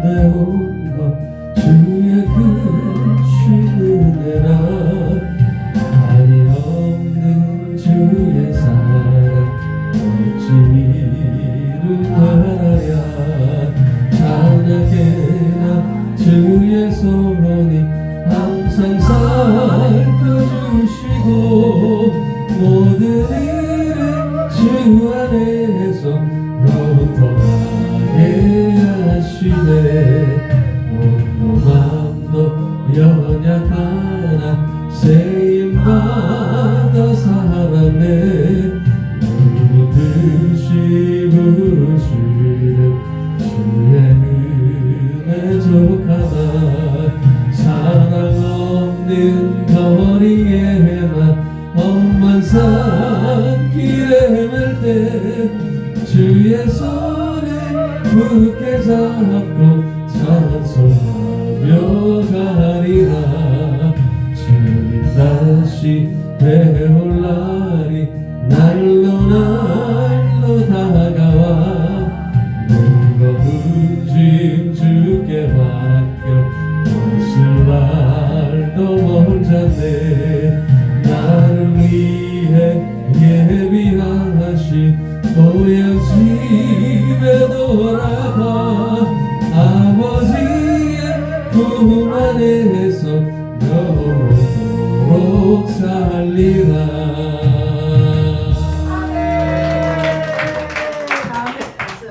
온 것 주의 크신 은혜라. 말이 없는 주의 사랑 어찌를 바라야 찬하게나 주의 소원이 항상 살펴 험한 산길에 멜때 주의 손을 굳게 잡고 찬송하며 가리라. 주님 다시 배울 날이 우리 집에 돌아가 아버지의 품 안에서 영원토록 살리라.